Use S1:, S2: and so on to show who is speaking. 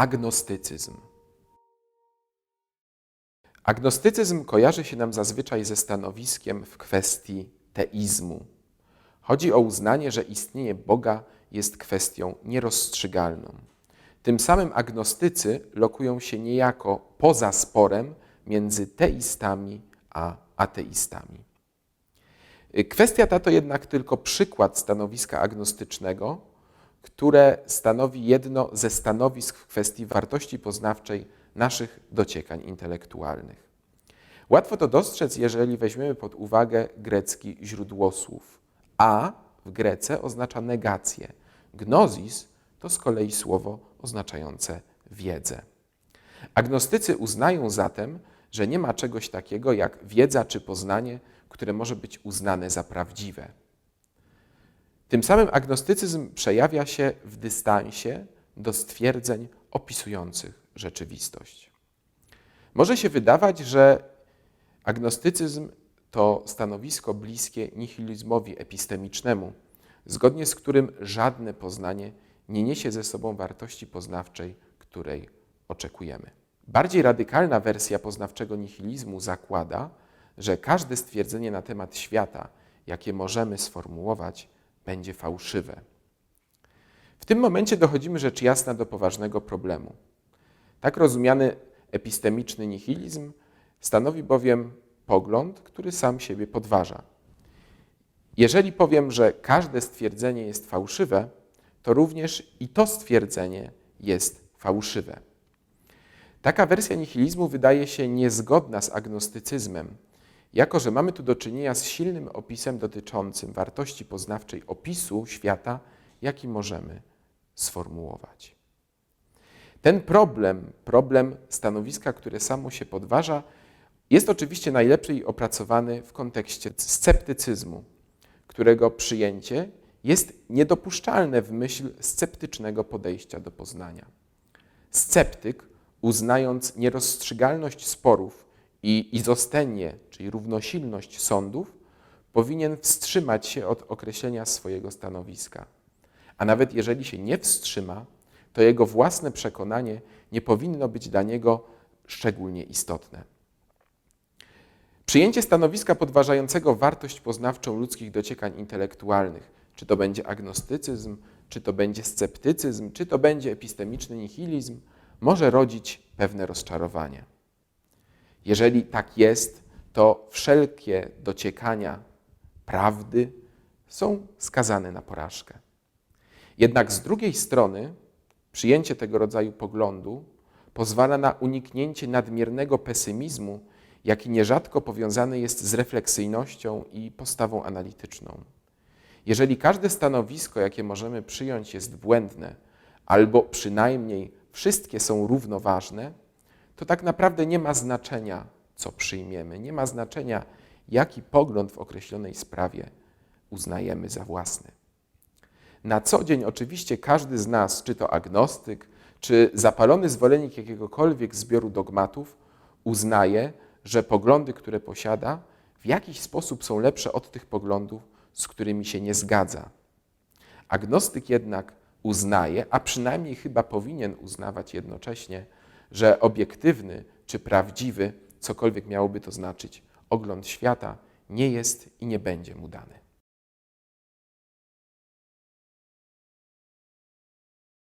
S1: Agnostycyzm. Agnostycyzm kojarzy się nam zazwyczaj ze stanowiskiem w kwestii teizmu. Chodzi o uznanie, że istnienie Boga jest kwestią nierozstrzygalną. Tym samym agnostycy lokują się niejako poza sporem między teistami a ateistami. Kwestia ta to jednak tylko przykład stanowiska agnostycznego, które stanowi jedno ze stanowisk w kwestii wartości poznawczej naszych dociekań intelektualnych. Łatwo to dostrzec, jeżeli weźmiemy pod uwagę grecki źródłosłów. A w Grece oznacza negację. Gnozis to z kolei słowo oznaczające wiedzę. Agnostycy uznają zatem, że nie ma czegoś takiego jak wiedza czy poznanie, które może być uznane za prawdziwe. Tym samym agnostycyzm przejawia się w dystansie do stwierdzeń opisujących rzeczywistość. Może się wydawać, że agnostycyzm to stanowisko bliskie nihilizmowi epistemicznemu, zgodnie z którym żadne poznanie nie niesie ze sobą wartości poznawczej, której oczekujemy. Bardziej radykalna wersja poznawczego nihilizmu zakłada, że każde stwierdzenie na temat świata, jakie możemy sformułować, będzie fałszywe. W tym momencie dochodzimy rzecz jasna do poważnego problemu. Tak rozumiany epistemiczny nihilizm stanowi bowiem pogląd, który sam siebie podważa. Jeżeli powiem, że każde stwierdzenie jest fałszywe, to również i to stwierdzenie jest fałszywe. Taka wersja nihilizmu wydaje się niezgodna z agnostycyzmem, jako że mamy tu do czynienia z silnym opisem dotyczącym wartości poznawczej opisu świata, jaki możemy sformułować. Ten problem, problem stanowiska, które samo się podważa, jest oczywiście najlepiej opracowany w kontekście sceptycyzmu, którego przyjęcie jest niedopuszczalne w myśl sceptycznego podejścia do poznania. Sceptyk, uznając nierozstrzygalność sporów i izostenię, czyli równosilność sądów, powinien wstrzymać się od określenia swojego stanowiska. A nawet jeżeli się nie wstrzyma, to jego własne przekonanie nie powinno być dla niego szczególnie istotne. Przyjęcie stanowiska podważającego wartość poznawczą ludzkich dociekań intelektualnych, czy to będzie agnostycyzm, czy to będzie sceptycyzm, czy to będzie epistemiczny nihilizm, może rodzić pewne rozczarowanie. Jeżeli tak jest, to wszelkie dociekania prawdy są skazane na porażkę. Jednak z drugiej strony, przyjęcie tego rodzaju poglądu pozwala na uniknięcie nadmiernego pesymizmu, jaki nierzadko powiązany jest z refleksyjnością i postawą analityczną. Jeżeli każde stanowisko, jakie możemy przyjąć, jest błędne, albo przynajmniej wszystkie są równoważne, to tak naprawdę nie ma znaczenia, co przyjmiemy, nie ma znaczenia, jaki pogląd w określonej sprawie uznajemy za własny. Na co dzień oczywiście każdy z nas, czy to agnostyk, czy zapalony zwolennik jakiegokolwiek zbioru dogmatów, uznaje, że poglądy, które posiada, w jakiś sposób są lepsze od tych poglądów, z którymi się nie zgadza. Agnostyk jednak uznaje, a przynajmniej chyba powinien uznawać jednocześnie, że obiektywny czy prawdziwy, cokolwiek miałoby to znaczyć, ogląd świata nie jest i nie będzie mu dany.